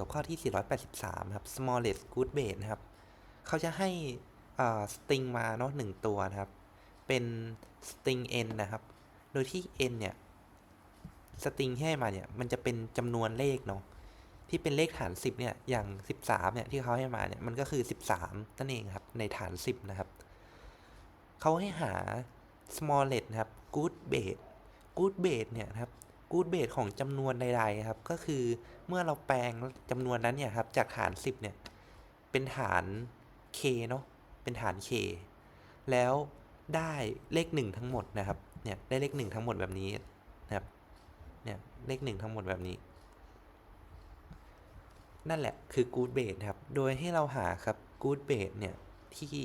กับข้อที่ 483 ครับ smallest good base นะครับ เขาจะให้สตริงมาเนาะหนึ่งตัวนะครับ เป็นสตริง n นะครับ โดยที่ n เนี่ยสตริงที่ให้มาเนี่ย มันจะเป็นจำนวนเลขเนาะที่เป็นเลขฐาน 10 เนี่ย อย่าง 13 เนี่ย ที่เขาให้มาเนี่ย มันก็คือ 13นั่นเองครับ ในฐาน 10 นะครับ เขาให้หา smallest นะครับ good base good base เนี่ยนะครับ good base ของจำนวนใดๆครับ ก็คือเมื่อเราแปลงจำนวนนั้นเนี่ยครับ จากฐาน 10 เนี่ย เป็นฐาน k เนาะเป็นฐาน k แล้วได้เลขหนึ่งทั้งหมดนะครับ เนี่ยได้เลขหนึ่งทั้งหมดแบบนี้นะครับ เนี่ยเลขหนึ่งทั้งหมดแบบนี้ นั่นแหละคือ good base นะครับ โดยให้เราหาครับ good base เนี่ยที่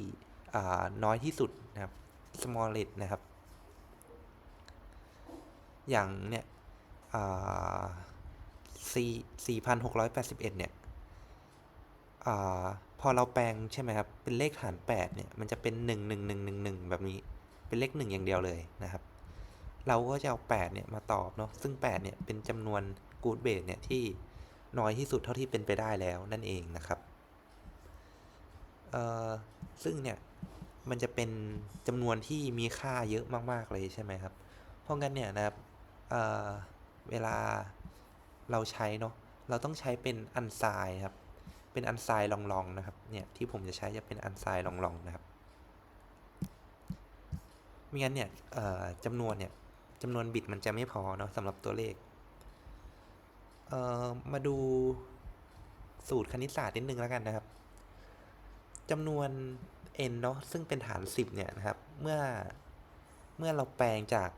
น้อยที่สุดนะครับ smallest นะครับ อย่างเนี่ย สี่สี่พันหกร้อยแปดสิบเอ็ดเนี่ยอพอเราแปลงใช่ไหมครับ เป็นเลขฐานแปดเนี่ย มันจะเป็นหนึ่งหนึ่งหนึ่งหนึ่งหนึ่งแบบนี้ เป็นเลขหนึ่งอย่างเดียวเลยนะครับ เราก็จะเอาแปดเนี่ย มาตอบเนาะ ซึ่งแปดเนี่ย เป็นจำนวน good base เนี่ย ที่น้อยที่สุดเท่าที่เป็นไปได้แล้วนั่นเองนะครับ เอ่อ ซึ่งเนี่ย มันจะเป็นจำนวนที่มีค่าเยอะมาก ๆ เลยใช่ไหมครับ เพราะงั้นเนี่ยนะครับ เอ่อ เวลาเราใช้เนาะเราต้องใช้เป็นอันไซน์ครับ เป็นอันไซน์ลองๆนะครับ เนี่ยที่ผมจะใช้จะเป็นอันไซน์ลองๆนะครับไม่งั้นเนี่ยจำนวนเนี่ยจำนวนบิตมันจะไม่พอเนาะสำหรับตัวเลข เอ่อ มาดูสูตรคณิตศาสตร์นิดนึงแล้วกันนะครับจำนวน n เนาะซึ่งเป็นฐาน 10 เนี่ยนะครับ เมื่อเมื่อเราแปลงจาก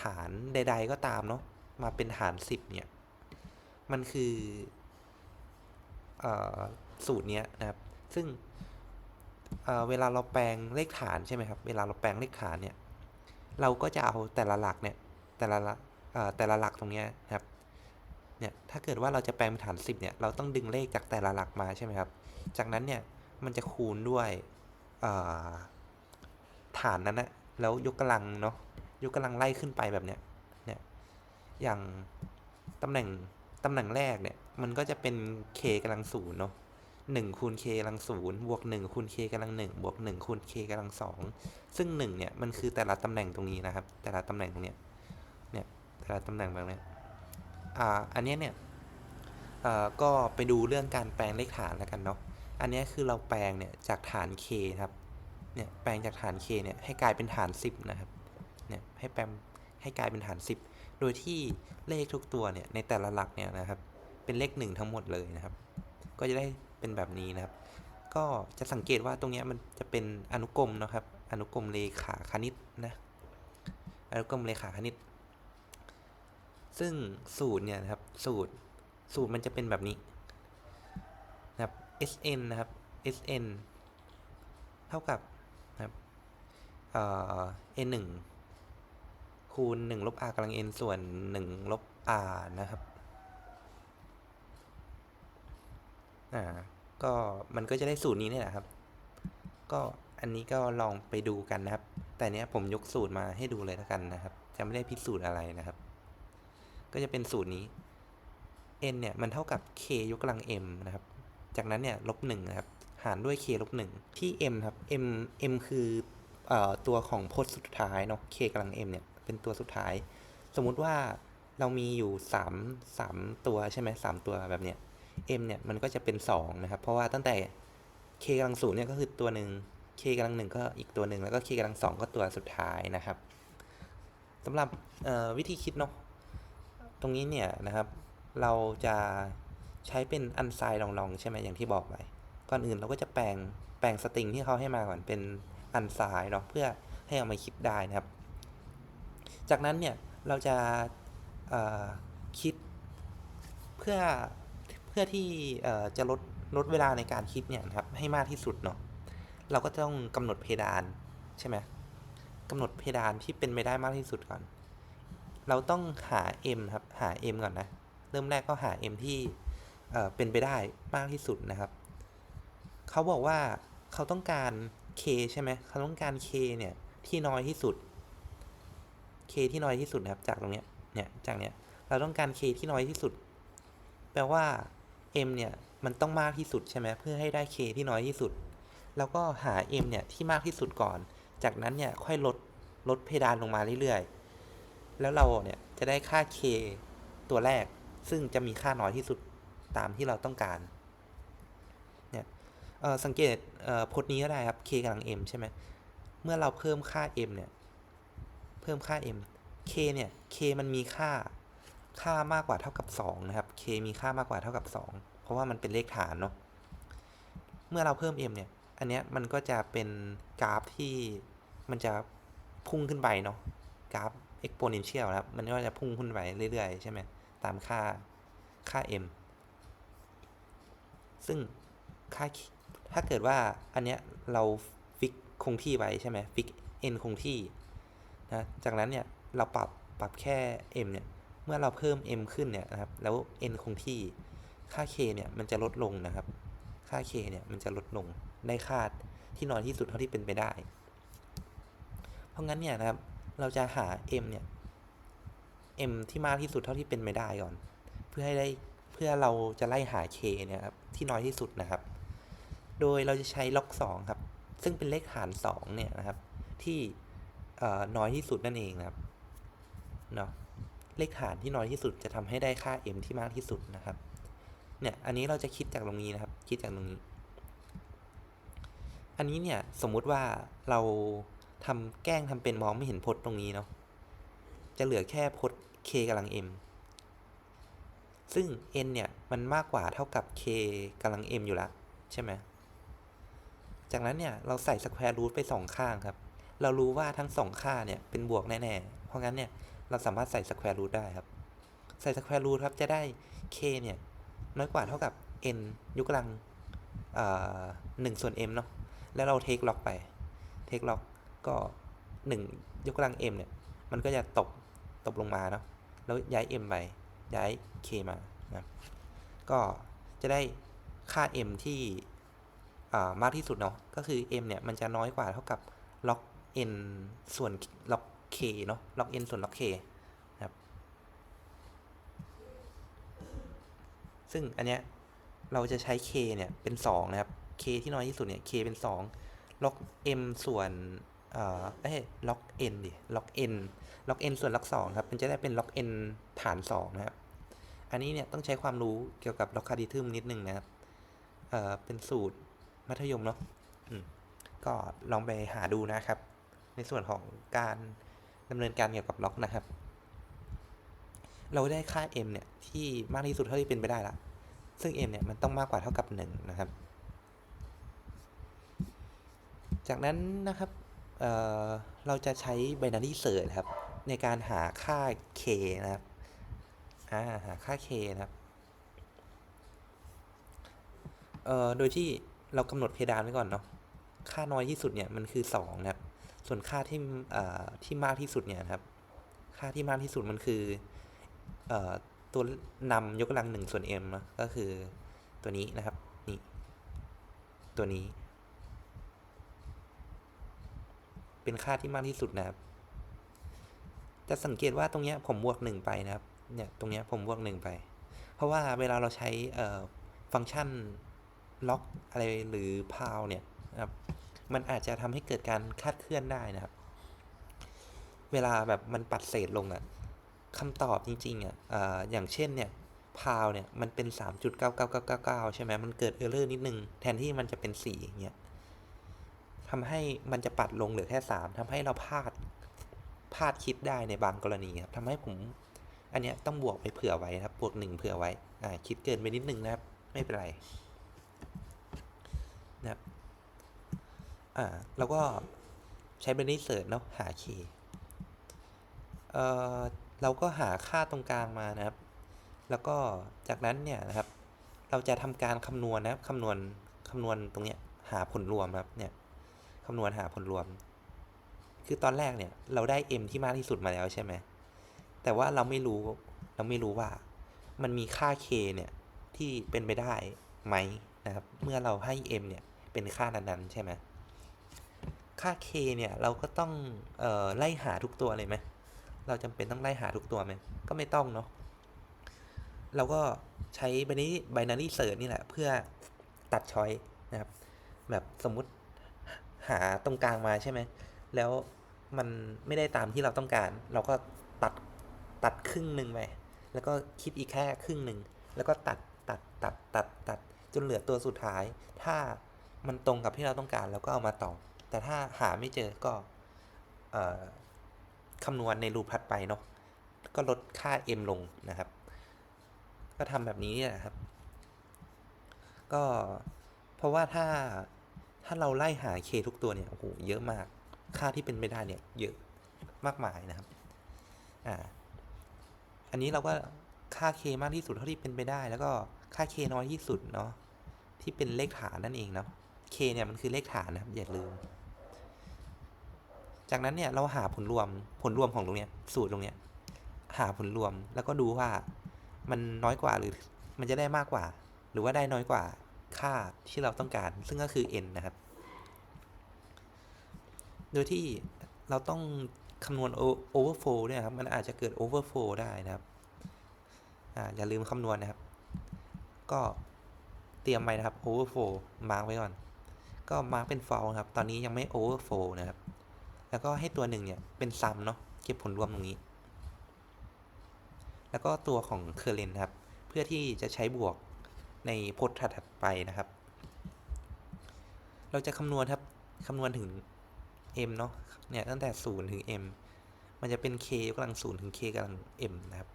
ฐานใด ๆ ก็ตามเนาะ มาเป็นฐาน10เนี่ย มันคืออสูตรเนี้ยนะครับ ซึ่งเเวลาเราแปลงเลขฐานใช่ไหมครับ เวลาเราแปลงเลขฐานเนี่ย เราก็จะเอาแต่ละหลักเนี่ย แต่ละแต่ละหลักตรงเนี้ยครับ เนี่ย ถ้าเกิดว่าเราจะแปลงเป็นฐาน10เนี่ย เราต้องดึงเลขจากแต่ละหลักมาใช่ไหมครับ จากนั้นเนี่ย มันจะคูณด้วยฐานนั้นนะแล้วยกกำลังเนาะ ยกกำลังไล่ขึ้นไปแบบเนี้ย อย่างตำแหน่งตำแหน่งแรกเนี่ย มันก็จะเป็น k กำลังศูนย์เนาะหนึ่งคูณ k กำลังศูนย์บวกหนึ่งคูณ k กำลังหนึ่งบวกหนึ่งคูณ k กำลังสองซึ่งหนึ่งเนี่ย มันคือแต่ละตำแหน่งตรงนี้นะครับ แต่ละตำแหน่งตรงเนี้ยเนี่ยแต่ละตำแหน่งแบบเนี้ยอ่าอันนี้เนี่ยอ่าก็ไปดูเรื่องการแปลงเลขฐานแล้วกันเนาะอันนี้คือเราแปลงเนี่ยจากฐาน k ครับเนี่ยแปลงจากฐาน k เนี่ยให้กลายเป็นฐาน 10 นะครับเนี่ยให้แปลงให้กลายเป็นฐาน 10 โดยที่เลขทุกตัวเนี่ยในแต่ละหลักเนี่ยนะครับเป็นเลขหนึ่งทั้งหมดเลยนะครับ ก็จะได้เป็นแบบนี้นะครับ ก็จะสังเกตว่าตรงนี้มันจะเป็นอนุกรมนะครับ อนุกรมเลขาคณิตนะอนุกรมเลขาคณิต ซึ่งสูตรเนี่ยนะครับสูตรสูตรมันจะเป็นแบบนี้นะครับ Sn นะครับ Sn เท่ากับนะครับเอ่อ n 1 คูณ1ลบ r กำลัง n ส่วน1ลบ r นะครับ อ่า ก็มันก็จะได้สูตรนี้นี่แหละครับ ก็อันนี้ก็ลองไปดูกันนะครับ แต่เนี้ยผมยกสูตรมาให้ดูเลยแล้วกันนะครับ จะไม่ได้พิสูจน์อะไรนะครับ ก็จะเป็นสูตรนี้ n เนี่ยมันเท่ากับ k ยกกำลัง m นะครับ จากนั้นเนี่ยลบหนึ่งนะครับ หารด้วย k ลบหนึ่งที่ m ครับ m m คืออตัวของพจน์สุดท้ายเนาะ k กำลัง m เนี่ย เป็นตัวสุดท้าย สมมุติว่าเรามีอยู่ 3 3 ตัวใช่ไหมสามตัวแบบเนี้ย m เนี่ยมันก็จะเป็น 2 นะครับ เพราะว่าตั้งแต่ k กำลังศูนย์เนี่ยก็คือตัวหนึ่ง k กำลังหนึ่งก็อีกตัวหนึ่งแล้วก็ k กำลังสองก็ตัวสุดท้ายนะครับสำหรับวิธีคิดเนาะตรงนี้เนี่ยนะครับ เราจะใช้เป็นอันไซด์ลองๆใช่ไหมอย่างที่บอกไปก่อนอื่นเราก็จะแปลงแปลงสตริงที่เขาให้มาก่อนเป็นอันไซด์เนาะเพื่อให้เอามาคิดได้นะครับ จากนั้นเนี่ยเราจะคิดเพื่อเพื่อที่จะลดลดเวลาในการคิดเนี่ยนะครับให้มากที่สุดเนาะเราก็ต้องกำหนดเพดานใช่ไหมกำหนดเพดานที่เป็นไปได้มากที่สุดก่อน เราต้องหา m ครับหา m ก่อนนะเริ่มแรกก็หา m ที่เป็นไปได้มากที่สุดนะครับเขาบอกว่าเขาต้องการ k ใช่ไหมเขาต้องการ k เนี่ยที่น้อยที่สุด k ที่น้อยที่สุดนะครับ จากตรงเนี้ย เนี่ย จากเนี้ย เราต้องการ k ที่น้อยที่สุด แปลว่า m เนี่ย มันต้องมากที่สุดใช่ไหมเพื่อให้ได้ k ที่น้อยที่สุด แล้วก็หา m เนี่ย ที่มากที่สุดก่อน จากนั้นเนี่ย ค่อยลด ลดเพดานลงมาเรื่อยๆ แล้วเราเนี่ย จะได้ค่า k ตัวแรก ซึ่งจะมีค่าน้อยที่สุดตามที่เราต้องการ เนี่ยสังเกตพจน์นี้ก็ได้ครับ k กำลัง m ใช่ไหม เมื่อเราเพิ่มค่า m เนี่ย พิ่มค่า m k เนี่ย k มันมีค่าค่ามากกว่าเท่ากับ 2 นะครับ k มีค่ามากกว่าเท่ากับ 2 เพราะว่ามันเป็นเลขฐานเนาะ เมื่อเราเพิ่ม m เนี่ย อันเนี้ยมันก็จะเป็นกราฟที่มันจะพุ่งขึ้นไปเนาะ กราฟ exponential นะครับ มันก็จะพุ่งขึ้นไปเรื่อยๆ ใช่ไหม ตามค่าค่า m ซึ่งค่าถ้าเกิดว่าอันเนี้ยเราฟิกคงที่ไว้ใช่ไหมฟิก n คงที่ นะจากนั้นเนี่ยเราปรับปรับแค่ m เนี่ยเมื่อเราเพิ่ม m ขึ้นเนี่ยนะครับแล้ว n คงที่ค่า k เนี่ยมันจะลดลงนะครับ ค่า k เนี่ยมันจะลดลงได้ค่าที่น้อยที่สุดเท่าที่เป็นไปได้ เพราะงั้นเนี่ยนะครับเราจะหา m เนี่ย m ที่มากที่สุดเท่าที่เป็นไปได้ก่อน เพื่อให้ได้เพื่อเราจะไล่หา k เนี่ยครับที่น้อยที่สุดนะครับ โดยเราจะใช้ล็อก2ครับซึ่งเป็นเลขหาร2เนี่ยนะครับที่ น้อยที่สุดนั่นเองนะครับเนาะเลขหารที่น้อยที่สุดจะทำให้ได้ค่า m ที่มากที่สุดนะครับ เนี่ย อันนี้เราจะคิดจากตรงนี้นะครับ คิดจากตรงนี้ อันนี้เนี่ยสมมุติว่าเราทำแกล้งทำเป็นมองไม่เห็นพจน์ตรงนี้เนาะ จะเหลือแค่พจน์ k กำลัง m ซึ่ง n เนี่ยมันมากกว่าเท่ากับ k กำลัง m อยู่แล้วใช่ไหม จากนั้นเนี่ยเราใส่ square root ไปสองข้างครับ เรารู้ว่าทั้งสองค่าเนี่ยเป็นบวกแน่ๆ เพราะงั้นเนี่ยเราสามารถใส่ square root ได้ครับ ใส่ square root ครับจะได้ k เนี่ยน้อยกว่าเท่ากับ n ยกกำลังหนึ่งส่วน m เนาะ แล้วเรา take log ไป take log ก็หนึ่งยกกำลัง m เนี่ย มันก็จะตกตกลงมาเนาะ แล้วย้าย m ไป ย้าย k มานะก็จะได้ค่า m ที่มากที่สุดเนาะ ก็คือ m เนี่ย มันจะน้อยกว่าเท่ากับ log n ส่วน log k เนาะ log n ส่วน log k นะครับ ซึ่งอันเนี้ยเราจะใช้ k เนี่ยเป็น 2 นะครับ k ที่น้อยที่สุดเนี่ย k เป็น2 log m ส่วนเอ่อเอ้ย log n ดิ log n log n ส่วน log 2ครับ มันจะได้เป็น log n ฐาน 2 นะครับ อันนี้เนี่ยต้องใช้ความรู้เกี่ยวกับ logarithm นิดนึงนะครับ เอ่อ เป็นสูตรมัธยมเนาะก็ลองไปหาดูนะครับ ในส่วนของการดำเนินการเกี่ยวกับล็อกนะครับ เราได้ค่า m เนี่ยที่มากที่สุดเท่าที่เป็นไปได้ละ ซึ่ง m เนี่ยมันต้องมากกว่าเท่ากับ 1 นะครับ จากนั้นนะครับเเราจะใช้ binary search ครับ ในการหาค่า k นะครับหาค่า k นะครับโดยที่เรากำหนดเพดานไว้ก่อนเนาะ ค่าน้อยที่สุดเนี่ยมันคือ 2 นะครับ ส่วนค่าที่ที่มากที่สุดเนี่ยครับ ค่าที่มากที่สุดมันคืออตัวนำยกกำลังหนึ่งส่วน m นะก็คือตัวนี้นะครับ นี่ ตัวนี้ เป็นค่าที่มากที่สุดนะครับ จะสังเกตว่าตรงเนี้ยผมบวกหนึ่งไปนะครับ เนี่ยตรงเนี้ยผมบวกหนึ่งไป เพราะว่าเวลาเราใช้ฟังก์ชันล็อกอะไรหรือพาวเนี่ยนะครับ มันอาจจะทำให้เกิดการคาดเคลื่อนได้นะครับ เวลาแบบมันปัดเศษลงอะ่ะคำตอบจริงๆอะ่ะอย่างเช่นเนี่ยพาวเนี่ยมันเป็น 3.99999 ใช่ไหมมันเกิดเออร์เลอร์นิดนึง แทนที่มันจะเป็น4อย่างเงี้ยทำให้มันจะปัดลงเหลือแค่ 3ทำให้เราพลาดพลาดคิดได้ในบางกรณีครับทำให้ผม อันเนี้ยต้องบวกไปเผื่อไว้ครับ บวกหนึ่งเผื่อไว้อ่าคิดเกินไปนิดนึงนะครับ ไม่เป็นไรนะครับ อ่าแล้วก็ใช้เบน y เสิร์ชเนาะหาคีย์เอ่อเราก็หาค่าตรงกลางมานะครับ แล้วก็จากนั้นเนี่ยนะครับ เราจะทำการคำนวณนะครับคำนวณคำนวณตรงเนี้ยหาผลรวมครับเนี่ยคำนวณหาผลรวม คือตอนแรกเนี่ยเราได้ m ที่มากที่สุดมาแล้วใช่ไหมแต่ว่าเราไม่รู้เราไม่รู้ว่ามันมีค่า k เนี่ยที่เป็นไปได้ไหมนะครับ เมื่อเราให้ m เนี่ยเป็นค่านั้นๆใช่ไหม ค่า k เนี่ยเราก็ต้องออไล่หาทุกตัวเลยไหมเราจำเป็นต้องไล่หาทุกตัวไหมก็ไม่ต้องเนาะเราก็ใช้ binary binary search นี่แหละ เพื่อตัดช้อยนะครับ แบบสมมุติหาตรงกลางมาใช่ไหม แล้วมันไม่ได้ตามที่เราต้องการ เราก็ตัดตัดครึ่งหนึ่งไป แล้วก็คิดอีกแค่ครึ่งหนึ่ง แล้วก็ตัดตัดตัดตัดตัดจนเหลือตัวสุดท้าย ถ้ามันตรงกับที่เราต้องการเราก็เอามาต่อ แต่ถ้าหาไม่เจอก็เอ่อคำนวณในรูปถัดไปเนาะก็ลดค่า m ลงนะครับ ก็ทำแบบนี้นี่ยนะครับ ก็เพราะว่าถ้าถ้าเราไล่หา k ทุกตัวเนี่ยโอ้โหเยอะมากค่าที่เป็นไปได้เนี่ยเยอะมากมายนะครับอ่าอันนี้เราก็ค่า k มากที่สุดเท่าที่เป็นไปได้ แล้วก็ค่า k น้อยที่สุดเนาะที่เป็นเลขฐานนั่นเองเนาะ k เนี่ยมันคือเลขฐานนะครับอย่าลืม จากนั้นเนี่ยเราหาผลรวมผลรวมของตรงเนี้ยสูตรตรงเนี้ยหาผลรวมแล้วก็ดูว่ามันน้อยกว่าหรือมันจะได้มากกว่า หรือว่าได้น้อยกว่าค่าที่เราต้องการ ซึ่งก็คือ n นะครับ โดยที่เราต้องคำนวณ overflow ด้วยนะครับ มันอาจจะเกิด overflow ได้นะครับอ่าอย่าลืมคำนวณนะครับ ก็เตรียมไว้นะครับ overflow มาร์กไว้ก่อน ก็มาร์กเป็น false ครับ ตอนนี้ยังไม่ overflow นะครับ แล้วก็ให้ตัวหนึ่งเนี่ยเป็นซัมเนาะเก็บผลรวมตรงนี้ แล้วก็ตัวของ current นครับ เพื่อที่จะใช้บวกในพจน์ถัดไปนะครับ เราจะคำนวณครับคำนวณถึง m เนาะเนี่ยตั้งแต่ 0 ถึง m มันจะเป็น k ยกกำลัง 0 ถึง k กำลัง m นะครับ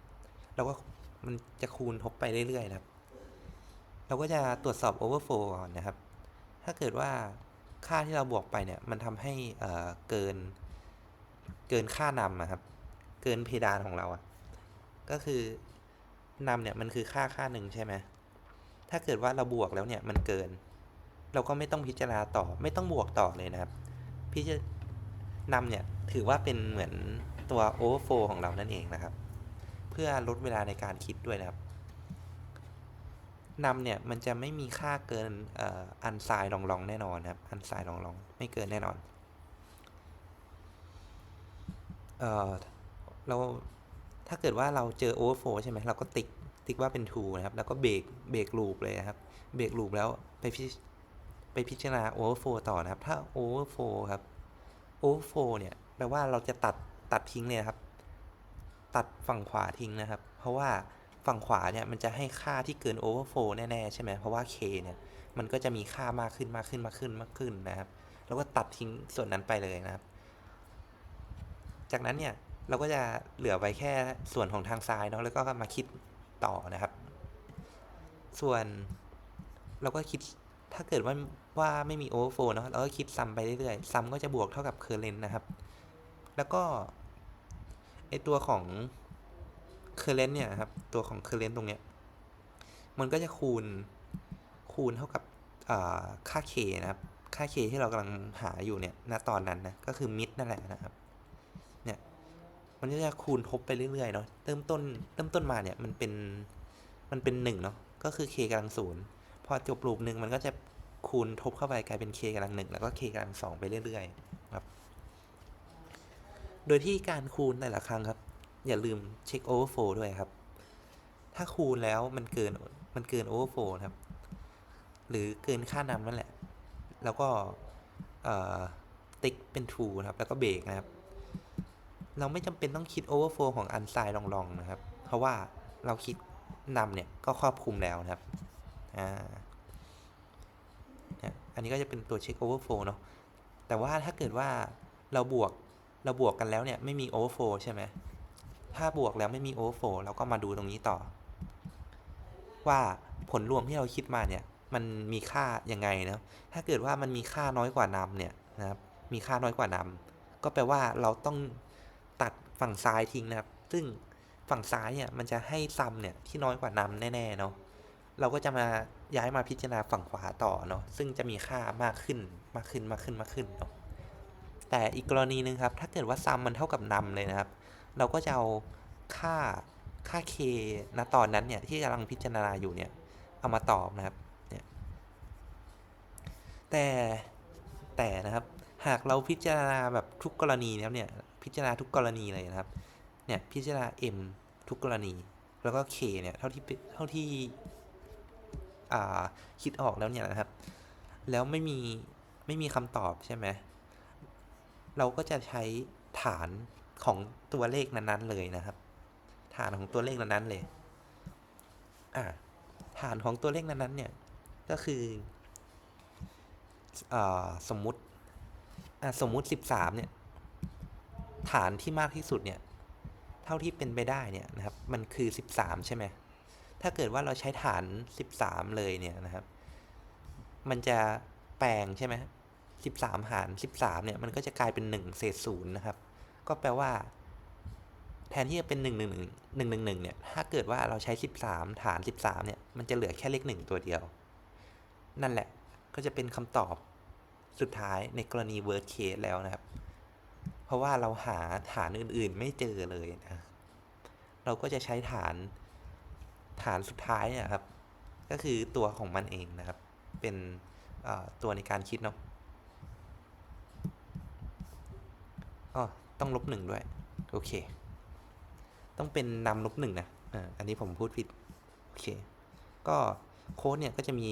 แล้วก็มันจะคูณทบไปเรื่อยๆนะครับ เราก็จะตรวจสอบ overflow ก่อนนะครับ ถ้าเกิดว่า ค่าที่เราบวกไปเนี่ยมันทำให้เกินเกินค่านำอะครับ เกินเพดานของเราอะก็คือนำเนี่ยมันคือค่าค่าหนึ่งใช่ไหมถ้าเกิดว่าเราบวกแล้วเนี่ยมันเกิน เราก็ไม่ต้องพิจารณาต่อไม่ต้องบวกต่อเลยนะครับพิจารนำเนี่ยถือว่าเป็นเหมือนตัว overflow ของเรานั่นเองนะครับ เพื่อลดเวลาในการคิดด้วยนะครับ นำเนี่ยมันจะไม่มีค่าเกินอันไซน์ลองๆแน่นอนนะครับ อันไซน์ลองๆไม่เกินแน่นอนเออเราถ้าเกิดว่าเราเจอ overflow ใช่ไหมเราก็ติ๊กติ๊กว่าเป็น true นะครับ แล้วก็เบรกเบรกลูปเลยนะครับ เบรกลูปแล้วไปพิไปพิจารณา overflow ต่อนะครับ ถ้า overflow ครับ overflow เนี่ยแปลว่าเราจะตัดตัดทิ้งเลยนะครับ ตัดฝั่งขวาทิ้งนะครับ เพราะว่า ฝั่งขวาเนี่ยมันจะให้ค่าที่เกิน overflow แน่ๆใช่ไหมเพราะว่า k เนี่ยมันก็จะมีค่ามากขึ้นมากขึ้นมากขึ้นมากขึ้นนะครับ แล้วก็ตัดทิ้งส่วนนั้นไปเลยนะครับ จากนั้นเนี่ยเราก็จะเหลือไว้แค่ส่วนของทางซ้ายเนาะแล้วก็มาคิดต่อนะครับ ส่วนเราก็คิดถ้าเกิดว่าว่าไม่มี overflow เนาะเราก็คิดซ้ำไปเรื่อยๆซ้ำก็จะบวกเท่ากับ current นะครับ แล้วก็ไอตัวของ current เนี่ยครับ ตัวของ current ตรงเนี้ย มันก็จะคูณ คูณเท่ากับอ่าค่า k นะครับ ค่า k ที่เรากำลังหาอยู่เนี่ย ณ ตอนนั้นนะ ก็คือ mid นั่นแหละนะครับ เนี่ย มันก็จะคูณทบไปเรื่อยๆเนาะ เริ่มต้น เริ่มต้นมาเนี่ย มันเป็น มันเป็นหนึ่งเนาะ ก็คือ k กำลังศูนย์พอจบลูปหนึ่งมันก็จะคูณทบเข้าไปกลายเป็น k กำลังหนึ่งแล้วก็ k กำลังสองไปเรื่อยๆ ครับ โดยที่การคูณแต่ละครั้งครับ อย่าลืมเช็ค overflow ด้วยครับ ถ้าคูณแล้วมันเกินมันเกิน overflow นะครับ หรือเกินค่านำนั่นแหละ แล้วก็เอ่อติ๊กเป็น true นะครับ แล้วก็เบรกนะครับ เราไม่จำเป็นต้องคิด overflow ของอันไซด์ลองๆนะครับ เพราะว่าเราคิดนำเนี่ย ก็ครอบคลุมแล้วนะครับ อ่าอันนี้ก็จะเป็นตัวเช็ค overflow เนาะ แต่ว่าถ้าเกิดว่าเราบวกเราบวกกันแล้วเนี่ย ไม่มี overflow ใช่ไหม ถ้าบวกแล้วไม่มี overflow เราก็มาดูตรงนี้ต่อ ว่าผลรวมที่เราคิดมาเนี่ย มันมีค่ายังไงนะถ้าเกิดว่ามันมีค่าน้อยกว่านำเนี่ยนะครับ มีค่าน้อยกว่านำก็แปลว่าเราต้องตัดฝั่งซ้ายทิ้งนะครับ ซึ่งฝั่งซ้ายเนี่ยมันจะให้ซัมเนี่ยที่น้อยกว่านำแน่ๆเนาะเราก็จะมาย้ายมาพิจารณาฝั่งขวาต่อเนาะซึ่งจะมีค่ามากขึ้นมากขึ้นมากขึ้นมากขึ้นเนาะแต่อีกกรณีหนึ่งครับ ถ้าเกิดว่าซัมมันเท่ากับนำเลยนะครับ เราก็จะเอาค่าค่า k ณตอนนั้นเนี่ยที่กำลังพิจารณาอยู่เนี่ยเอามาตอบนะครับเนี่ยแต่แต่นะครับหากเราพิจารณาแบบทุกกรณีแล้วเนี่ยพิจารณาทุกกรณีเลยนะครับเนี่ยพิจารณา m ทุกกรณี แล้วก็ k เนี่ยเท่าที่เท่าที่คิดออกแล้วเนี่ยนะครับ แล้วไม่มีไม่มีคำตอบใช่ไหมเราก็จะใช้ฐาน ของตัวเลขนั้นๆเลยนะครับ ฐานของตัวเลขนั้นๆเลย อ่า ฐานของตัวเลขนั้นๆเนี่ย ก็คืออสมมุติอ่าสมมุติ13เนี่ย ฐานที่มากที่สุดเนี่ย เท่าที่เป็นไปได้เนี่ยนะครับ มันคือ 13 ใช่ไหม ถ้าเกิดว่าเราใช้ฐาน 13 เลยเนี่ยนะครับ มันจะแปลงใช่ไหม13 หาร 13เนี่ย มันก็จะกลายเป็น 1 เศษศูนย์นะครับ ก็แปลว่า แทนที่จะเป็น 1 1 1 1 1 1เนี่ย ถ้าเกิดว่าเราใช้ 13 ฐาน 13 เนี่ย มันจะเหลือแค่เลข 1 ตัวเดียว นั่นแหละ ก็จะเป็นคำตอบสุดท้ายในกรณี worst case แล้วนะครับ เพราะว่าเราหาฐานอื่นๆ ไม่เจอเลยนะ เราก็จะใช้ฐานฐานสุดท้ายเนี่ยครับ ก็คือตัวของมันเองนะครับ เป็นตัวในการคิดเนาะอ๋อ ต้องลบหนึ่งด้วย โอเค ต้องเป็นนำลบหนึ่งนะอ่าอันนี้ผมพูดผิด โอเค ก็โค้ดเนี่ยก็จะมี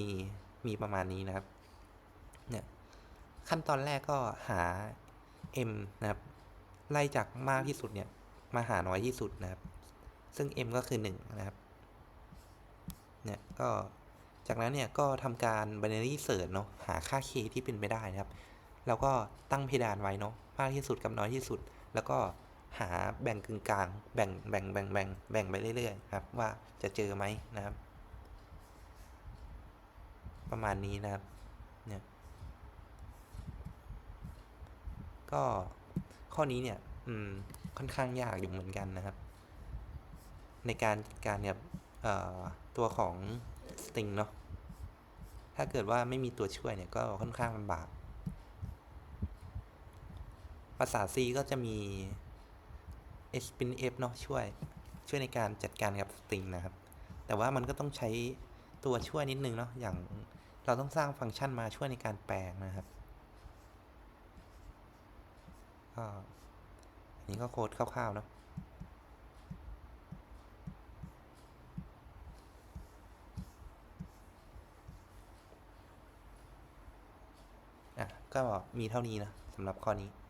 มีประมาณนี้นะครับ เนี่ยขั้นตอนแรกก็หา m นะครับ ไล่จากมากที่สุดเนี่ย มาหาน้อยที่สุดนะครับ ซึ่ง m ก็คือ 1 นะครับ เนี่ยก็จากนั้นเนี่ยก็ทำการ binary search เนาะหาค่า k ที่เป็นไปได้นะครับ แล้วก็ตั้งเพดานไว้เนาะมากที่สุดกับน้อยที่สุด แล้วก็หาแบ่งกึ่งกลาง แบ่งแบ่งแบ่งแบ่งแบ่งไปเรื่อยๆครับ ว่าจะเจอไหมนะครับ ประมาณนี้นะครับเนี่ยก็ข้อนี้เนี่ย อืม ค่อนข้างยากอยู่เหมือนกันนะครับ ในการการกับตัวของ string เนาะถ้าเกิดว่าไม่มีตัวช่วยเนี่ยก็ค่อนข้างลำบาก ภาษา C ก็จะมี spinf เนาะช่วย ช่วยในการจัดการกับ string นะครับ แต่ว่ามันก็ต้องใช้ตัวช่วยนิดนึงเนาะอย่างเราต้องสร้างฟังก์ชันมาช่วยในการแปลงนะครับก็อันนี้ก็โค้ดคร่าวๆเนาะอะก็มีเท่านี้นะสำหรับข้อนี้